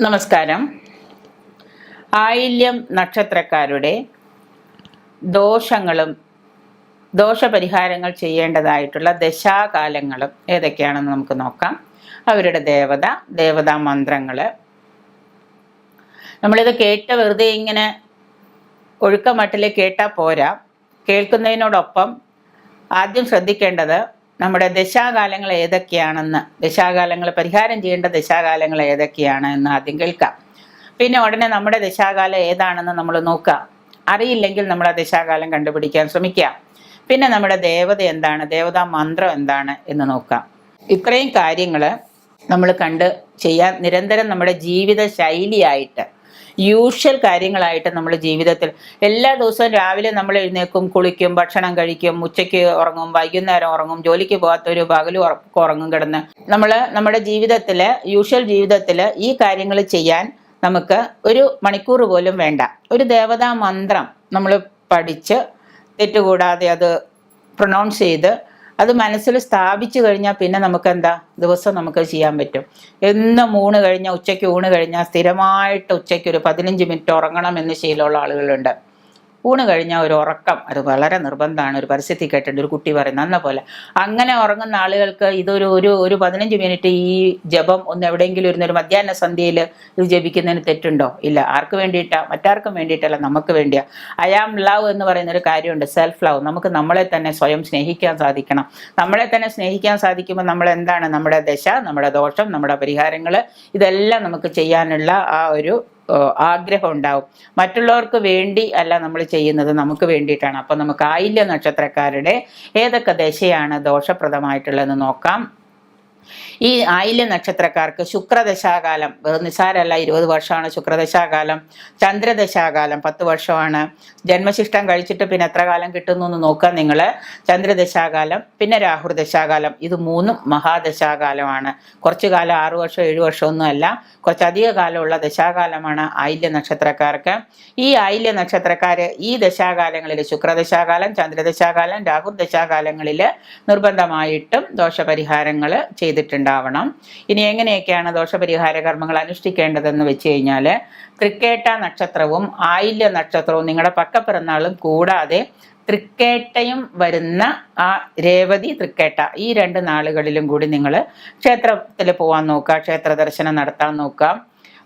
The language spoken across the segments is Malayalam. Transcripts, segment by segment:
നമസ്കാരം. ആയില്യം നക്ഷത്രക്കാരുടെ ദോഷങ്ങളും ദോഷപരിഹാരങ്ങൾ ചെയ്യേണ്ടതായിട്ടുള്ള ദശാകാലങ്ങളും ഏതൊക്കെയാണെന്ന് നമുക്ക് നോക്കാം. അവരുടെ ദേവത ദേവതാ മന്ത്രങ്ങൾ നമ്മളിത് കേട്ട വെറുതെ ഇങ്ങനെ ഒഴുക്കമട്ടിൽ കേട്ടാൽ പോരാ. കേൾക്കുന്നതിനോടൊപ്പം ആദ്യം ശ്രദ്ധിക്കേണ്ടത് നമ്മുടെ ദശാകാലങ്ങൾ ഏതൊക്കെയാണെന്ന് ദശാകാലങ്ങൾ പരിഹാരം ചെയ്യേണ്ട ദശാകാലങ്ങൾ ഏതൊക്കെയാണ് എന്ന് ആദ്യം കേൾക്കാം. പിന്നെ ഉടനെ നമ്മുടെ ദശാകാലം ഏതാണെന്ന് നമ്മൾ നോക്കാം. അറിയില്ലെങ്കിൽ നമ്മൾ ആ ദശാകാലം കണ്ടുപിടിക്കാൻ ശ്രമിക്കാം. പിന്നെ നമ്മുടെ ദേവത എന്താണ് ദേവതാ മന്ത്രം എന്താണ് എന്ന് നോക്കാം. ഇത്രയും കാര്യങ്ങൾ നമ്മൾ കണ്ട് ചെയ്യാൻ നിരന്തരം നമ്മുടെ ജീവിത ശൈലിയായിട്ട് യൂഷ്വൽ കാര്യങ്ങളായിട്ട് നമ്മൾ ജീവിതത്തിൽ എല്ലാ ദിവസവും രാവിലെ നമ്മൾ എഴുന്നേക്കും കുളിക്കും ഭക്ഷണം കഴിക്കും ഉച്ചയ്ക്ക് ഉറങ്ങും വൈകുന്നേരം ഉറങ്ങും ജോലിക്ക് പോകാത്തൊരു പകലും ഉറങ്ങും കിടന്ന്. നമ്മൾ നമ്മുടെ ജീവിതത്തിൽ യൂഷ്വൽ ജീവിതത്തിൽ ഈ കാര്യങ്ങൾ ചെയ്യാൻ നമുക്ക് ഒരു മണിക്കൂർ പോലും വേണ്ട. ഒരു ദേവതാ മന്ത്രം നമ്മൾ പഠിച്ച് തെറ്റുകൂടാതെ അത് പ്രൊണൗൺസ് ചെയ്ത് അത് മനസ്സിൽ സ്ഥാപിച്ചു കഴിഞ്ഞാൽ പിന്നെ നമുക്ക് എന്താ ദിവസം നമുക്ക് ചെയ്യാൻ പറ്റും. എന്നും ഊണ് കഴിഞ്ഞാൽ ഉച്ചയ്ക്ക് ഊണ് കഴിഞ്ഞാൽ സ്ഥിരമായിട്ട് ഉച്ചയ്ക്ക് ഒരു പതിനഞ്ച് മിനിറ്റ് ഉറങ്ങണം എന്ന് ശീലമുള്ള ആളുകളുണ്ട്. ഊണ് കഴിഞ്ഞ ഒരു ഉറക്കം. അത് വളരെ നിർബന്ധമാണ് ഒരു പരിസ്ഥിതി കേട്ടിട്ടുണ്ട്. ഒരു കുട്ടി പറയുന്നത് അന്ന പോലെ. അങ്ങനെ ഉറങ്ങുന്ന ആളുകൾക്ക് ഇതൊരു ഒരു ഒരു പതിനഞ്ച് മിനിറ്റ് ഈ ജപം ഒന്ന് എവിടെയെങ്കിലും ഇരുന്ന് ഒരു മധ്യാഹ്ന സന്ധ്യയിൽ ഇത് ജപിക്കുന്നതിന് തെറ്റുണ്ടോ? ഇല്ല. ആർക്ക് വേണ്ടിയിട്ടാ? മറ്റാർക്കും വേണ്ടിയിട്ടല്ല. നമുക്ക് വേണ്ടിയാ. ഐ ആം ലവ് എന്ന് പറയുന്ന ഒരു കാര്യമുണ്ട്. സെൽഫ് ലവ് നമുക്ക് നമ്മളെ തന്നെ സ്വയം സ്നേഹിക്കാൻ സാധിക്കണം. നമ്മളെ തന്നെ സ്നേഹിക്കാൻ സാധിക്കുമ്പോൾ നമ്മൾ എന്താണ് നമ്മുടെ ദശ നമ്മുടെ ദോഷം നമ്മുടെ പരിഹാരങ്ങൾ ഇതെല്ലാം നമുക്ക് ചെയ്യാനുള്ള ആ ഒരു ആഗ്രഹം ഉണ്ടാവും മറ്റുള്ളവർക്ക് വേണ്ടി അല്ല നമ്മൾ ചെയ്യുന്നത് നമുക്ക് വേണ്ടിയിട്ടാണ്. അപ്പം നമുക്ക് ആയില്യ നക്ഷത്രക്കാരുടെ ഏതൊക്കെ ദശയാണ് ദോഷപ്രദമായിട്ടുള്ളതെന്ന് നോക്കാം. ഈ ആയില്യ നക്ഷത്രക്കാർക്ക് ശുക്രദശാകാലം നിസാരല്ല ഇരുപത് വർഷമാണ് ശുക്രദശാകാലം ചന്ദ്രദശാകാലം പത്ത് വർഷമാണ്. ജന്മശിഷ്ടം കഴിച്ചിട്ട് പിന്നെ എത്ര കാലം കിട്ടുന്നു എന്ന് നോക്കുക നിങ്ങൾ ചന്ദ്രദശാകാലം പിന്നെ രാഹുർദശാകാലം. ഇത് മൂന്നും മഹാദശാകാലമാണ്. കുറച്ചു കാലം ആറു വർഷം ഏഴു വർഷമൊന്നും അല്ല. കുറച്ചധിക കാലമുള്ള ദശാകാലമാണ് ആയില്യ നക്ഷത്രക്കാർക്ക്. ഈ ആയില്യ നക്ഷത്രക്കാർ ഈ ദശാകാലങ്ങളിൽ ശുക്രദശാകാലം ചന്ദ്രദശാകാലം രാഹുർദശാകാലങ്ങളിൽ നിർബന്ധമായിട്ടും ദോഷപരിഹാരങ്ങൾ ചെയ്തിട്ടുണ്ടാവണം. ഇനി എങ്ങനെയൊക്കെയാണ് ദോഷപരിഹാര കർമ്മങ്ങൾ അനുഷ്ഠിക്കേണ്ടതെന്ന് വെച്ച് കഴിഞ്ഞാൽ തൃക്കേട്ട നക്ഷത്രവും ആയില്യ നക്ഷത്രവും നിങ്ങളുടെ പക്കപ്പിറന്നാളും കൂടാതെ തൃക്കേട്ടയും വരുന്ന ആ രേവതി തൃക്കേട്ട ഈ രണ്ട് നാളുകളിലും കൂടി നിങ്ങൾ ക്ഷേത്രത്തിൽ പോകാൻ നോക്കുക ക്ഷേത്ര ദർശനം നടത്താൻ നോക്കുക.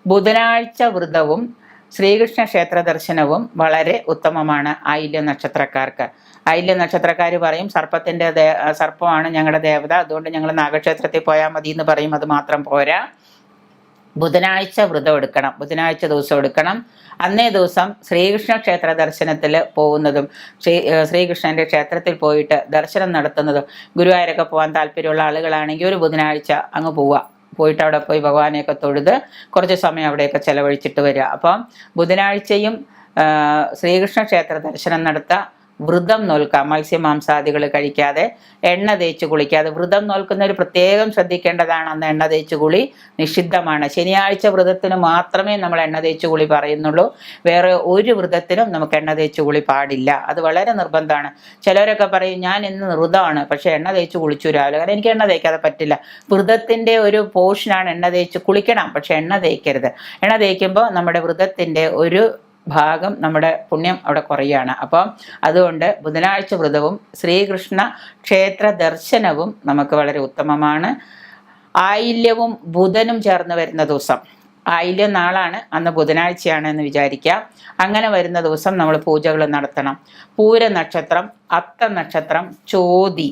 ബുധനാഴ്ച വ്രതവും ശ്രീകൃഷ്ണ ക്ഷേത്ര ദർശനവും വളരെ ഉത്തമമാണ് ആയില്യ നക്ഷത്രക്കാർക്ക്. ആയില്യ നക്ഷത്രക്കാർ പറയും സർപ്പത്തിന്റെ ദേ സർപ്പമാണ് ഞങ്ങളുടെ ദേവത അതുകൊണ്ട് ഞങ്ങൾ നാഗക്ഷേത്രത്തിൽ പോയാൽ മതി എന്ന് പറയും അത് മാത്രം പോരാ. ബുധനാഴ്ച വ്രതം എടുക്കണം ബുധനാഴ്ച ദിവസം എടുക്കണം. അന്നേ ദിവസം ശ്രീകൃഷ്ണ ക്ഷേത്ര ദർശനത്തിൽ പോകുന്നതും ശ്രീ ശ്രീകൃഷ്ണന്റെ ക്ഷേത്രത്തിൽ പോയിട്ട് ദർശനം നടത്തുന്നതും ഗുരുവായൂരൊക്കെ പോകാൻ താല്പര്യമുള്ള ആളുകളാണെങ്കിൽ ഒരു ബുധനാഴ്ച അങ്ങ് പോവുക പോയിട്ട് അവിടെ പോയി ഭഗവാനെയൊക്കെ തൊഴുത് കുറച്ച് സമയം അവിടെയൊക്കെ ചെലവഴിച്ചിട്ട് വരിക. അപ്പം ബുധനാഴ്ചയും ശ്രീകൃഷ്ണ ക്ഷേത്ര ദർശനം നടത്തുക വ്രതം നോൽക്കുക. മത്സ്യമാംസാദികൾ കഴിക്കാതെ എണ്ണ തേച്ച് കുളിക്കാതെ വ്രതം നോൽക്കുന്നവർ പ്രത്യേകം ശ്രദ്ധിക്കേണ്ടതാണ് അന്ന് എണ്ണ തേച്ച് കുളി നിഷിദ്ധമാണ്. ശനിയാഴ്ച വ്രതത്തിന് മാത്രമേ നമ്മൾ എണ്ണ തേച്ച് കുളി പറയുന്നുള്ളൂ. വേറെ ഒരു വ്രതത്തിനും നമുക്ക് എണ്ണ തേച്ച് കുളി പാടില്ല. അത് വളരെ നിർബന്ധമാണ്. ചിലവരൊക്കെ പറയും ഞാൻ ഇന്ന് വ്രതമാണ് പക്ഷേ എണ്ണ തേച്ച് കുളിച്ചു രാവിലെ. കാരണം എനിക്ക് എണ്ണ തേക്കാതെ പറ്റില്ല. വ്രതത്തിന്റെ ഒരു പോർഷനാണ് എണ്ണ തേച്ച് കുളിക്കണം പക്ഷെ എണ്ണ തേക്കരുത്. എണ്ണ തേക്കുമ്പോൾ നമ്മുടെ വ്രതത്തിന്റെ ഒരു ഭാഗം നമ്മുടെ പുണ്യം അവിടെ കുറയുകയാണ്. അപ്പോൾ അതുകൊണ്ട് ബുധനാഴ്ച വ്രതവും ശ്രീകൃഷ്ണ ക്ഷേത്ര ദർശനവും നമുക്ക് വളരെ ഉത്തമമാണ്. ആയില്യവും ബുധനും ചേർന്ന് വരുന്ന ദിവസം. ആയില്യം നാളാണ് അന്ന് ബുധനാഴ്ചയാണ് എന്ന് വിചാരിക്കുക. അങ്ങനെ വരുന്ന ദിവസം നമ്മൾ പൂജകൾ നടത്തണം. പൂര നക്ഷത്രം അത്ത നക്ഷത്രം ചോതി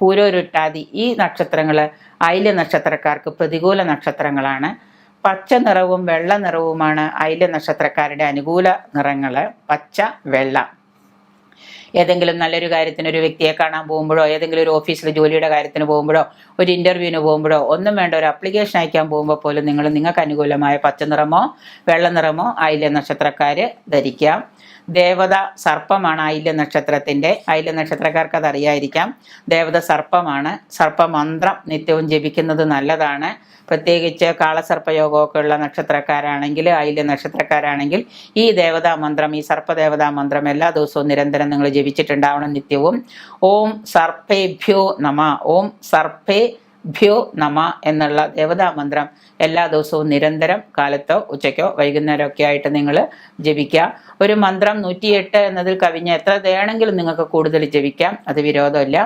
പൂരോരുട്ടാതി ഈ നക്ഷത്രങ്ങൾ ആയില്യ നക്ഷത്രക്കാർക്ക് പ്രതികൂല നക്ഷത്രങ്ങളാണ്. പച്ച നിറവും വെള്ള നിറവുമാണ് അയില നക്ഷത്രക്കാരുടെ അനുകൂല നിറങ്ങൾ പച്ച വെള്ള. ഏതെങ്കിലും നല്ലൊരു കാര്യത്തിന് ഒരു വ്യക്തിയെ കാണാൻ പോകുമ്പോഴോ ഏതെങ്കിലും ഒരു ഓഫീസിൽ ജോലിയുടെ കാര്യത്തിന് പോകുമ്പോഴോ ഒരു ഇന്റർവ്യൂവിന് പോകുമ്പോഴോ ഒന്നും വേണ്ട ഒരു അപ്ലിക്കേഷൻ അയക്കാൻ പോകുമ്പോൾ പോലും നിങ്ങൾ നിങ്ങൾക്ക് അനുകൂലമായ പച്ച നിറമോ വെള്ള നിറമോ ആയില്യ നക്ഷത്രക്കാർ ധരിക്കാം. ദേവത സർപ്പമാണ് ആയില്യ നക്ഷത്രത്തിന്റെ ആയില്യ നക്ഷത്രക്കാർക്ക് അതറിയായിരിക്കാം ദേവത സർപ്പമാണ്. സർപ്പമന്ത്രം നിത്യവും ജപിക്കുന്നത് നല്ലതാണ്. പ്രത്യേകിച്ച് കാളസർപ്പയോഗമൊക്കെ ഉള്ള നക്ഷത്രക്കാരാണെങ്കിൽ ആയില്യ നക്ഷത്രക്കാരാണെങ്കിൽ ഈ ദേവതാ മന്ത്രം ഈ സർപ്പദേവതാ മന്ത്രം എല്ലാ ദിവസവും നിരന്തരം നിങ്ങൾ ജപിച്ചിട്ടുണ്ടാവണം നിത്യവും. ഓം സർപ്പേഭ്യോ നമ. ഓം സർപ്പേ സർപ്പേഭ്യോ നമ എന്നുള്ള ദേവതാ മന്ത്രം എല്ലാ ദിവസവും നിരന്തരം കാലത്തോ ഉച്ചയ്ക്കോ വൈകുന്നേരമൊക്കെ ആയിട്ട് നിങ്ങൾ ജപിക്കുക. ഒരു മന്ത്രം നൂറ്റിയെട്ട് എന്നതിൽ കവിഞ്ഞ എത്ര വേണമെങ്കിലും നിങ്ങൾക്ക് കൂടുതൽ ജപിക്കാം. അത് വിരോധമില്ല.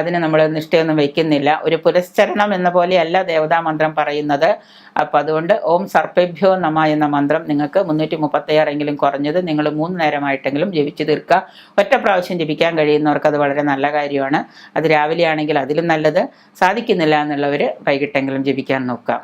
അതിന് നമ്മൾ നിഷ്ഠയൊന്നും വയ്ക്കുന്നില്ല. ഒരു പുരസ്ചരണം എന്ന പോലെയല്ല ദേവതാ മന്ത്രം പറയുന്നത്. അപ്പം അതുകൊണ്ട് ഓം സർപ്പഭ്യോ നമ എന്ന മന്ത്രം നിങ്ങൾക്ക് മുന്നൂറ്റി മുപ്പത്തിയാറെങ്കിലും കുറഞ്ഞത് നിങ്ങൾ മൂന്ന് നേരമായിട്ടെങ്കിലും ജപിച്ചു തീർക്കുക. ഒറ്റ പ്രാവശ്യം ജപിക്കാൻ കഴിയുന്നവർക്ക് അത് വളരെ നല്ല കാര്യമാണ്. അത് രാവിലെ ആണെങ്കിൽ അതിലും നല്ലത്. സാധിക്കുന്നില്ല എന്നുള്ളവർ വൈകിട്ടെങ്കിലും ജപിക്കാൻ നോക്കാം.